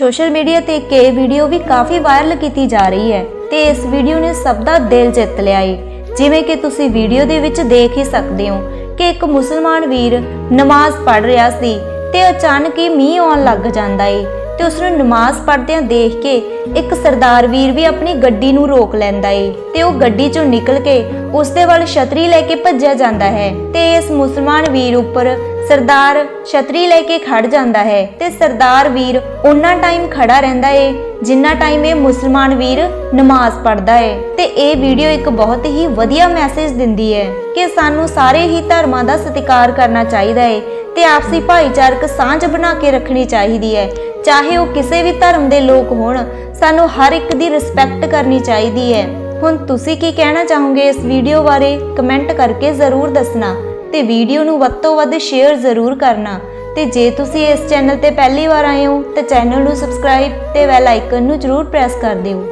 Social media ਤੇ ਇੱਕ video ਵੀ ਕਾਫੀ viral ਕੀਤੀ ਜਾ ਰਹੀ ਹੈ ਤੇ ਇਸ ਵੀਡੀਓ ਨੇ ਸਭ ਦਾ ਦਿਲ ਜਿੱਤ ਲਿਆ ਏ। ਜਿਵੇਂ ਕਿ ਤੁਸੀਂ ਵੀਡੀਓ ਦੇ ਵਿੱਚ ਦੇਖ ਹੀ ਸਕਦੇ ਹੋ ਕਿ ਇੱਕ ਮੁਸਲਮਾਨ ਵੀਰ ਨਮਾਜ਼ ਪੜ੍ਹ ਰਿਹਾ ਸੀ ਤੇ ਅਚਾਨਕ ਹੀ ਮੀਂਹ ਆਉਣ ਲੱਗ ਜਾਂਦਾ ਏ। ਤੇ ਉਸ ਨੂੰ ਨਮਾਜ਼ ਪੜ੍ਹਦਿਆਂ ਦੇਖ ਕੇ ਇੱਕ ਸਰਦਾਰ ਵੀਰ ਵੀ ਆਪਣੀ ਗੱਡੀ ਨੂੰ ਰੋਕ ਲੈਂਦਾ ਏ ਤੇ ਉਹ ਗੱਡੀ ਚੋਂ ਨਿਕਲ ਕੇ ਉਸ ਦੇ ਵੱਲ ਛਤਰੀ ਲੈ ਕੇ ਭੱਜਿਆ ਜਾਂਦਾ ਹੈ ਤੇ ਇਸ ਮੁਸਲਮਾਨ ਵੀਰ ਉੱਪਰ ਸਰਦਾਰ ਛਤਰੀ ਲੈ ਕੇ ਖੜ ਜਾਂਦਾ ਹੈ ਤੇ ਸਰਦਾਰ ਵੀਰ ਉਹਨਾਂ ਟਾਈਮ ਖੜਾ ਰਹਿੰਦਾ ਏ, ਜਿੰਨਾ ਟਾਈਮ ਇਹ ਮੁਸਲਮਾਨ ਵੀਰ ਨਮਾਜ਼ ਪੜ੍ਹਦਾ ਏ। ਤੇ ਇਹ ਵੀਡੀਓ ਇੱਕ ਬਹੁਤ ਹੀ ਵਧੀਆ ਮੈਸੇਜ ਦਿੰਦੀ ਹੈ ਕਿ ਸਾਨੂੰ ਸਾਰੇ ਹੀ ਧਰਮਾਂ ਦਾ ਸਤਿਕਾਰ ਕਰਨਾ ਚਾਹੀਦਾ ਏ ਤੇ ਆਪਸੀ ਭਾਈਚਾਰਕ ਸਾਂਝ ਬਣਾ ਕੇ ਰੱਖਣੀ ਚਾਹੀਦੀ ਹੈ ਚਾਹੇ ਉਹ ਕਿਸੇ ਵੀ ਧਰਮ ਦੇ ਲੋਕ ਹੋਣ, ਸਾਨੂੰ ਹਰ ਇੱਕ ਦੀ ਰਿਸਪੈਕਟ ਕਰਨੀ ਚਾਹੀਦੀ ਹੈ। ਹੁਣ ਤੁਸੀਂ ਕੀ ਕਹਿਣਾ ਚਾਹੋਗੇ ਇਸ ਵੀਡੀਓ ਬਾਰੇ? ਕਮੈਂਟ ਕਰਕੇ ਜ਼ਰੂਰ ਦੱਸਣਾ ਤੇ ਵੀਡੀਓ ਨੂੰ ਵੱਧ ਤੋਂ ਵੱਧ ਸ਼ੇਅਰ ਜ਼ਰੂਰ ਕਰਨਾ। ਤੇ ਜੇ ਤੁਸੀਂ ਇਸ ਚੈਨਲ ਤੇ ਪਹਿਲੀ ਵਾਰ ਆਏ ਹੋ, ਤਾਂ ਚੈਨਲ ਨੂੰ ਸਬਸਕ੍ਰਾਈਬ ਤੇ ਬੈਲ ਆਈਕਨ ਨੂੰ ਜ਼ਰੂਰ ਪ੍ਰੈਸ ਕਰ ਦਿਓ।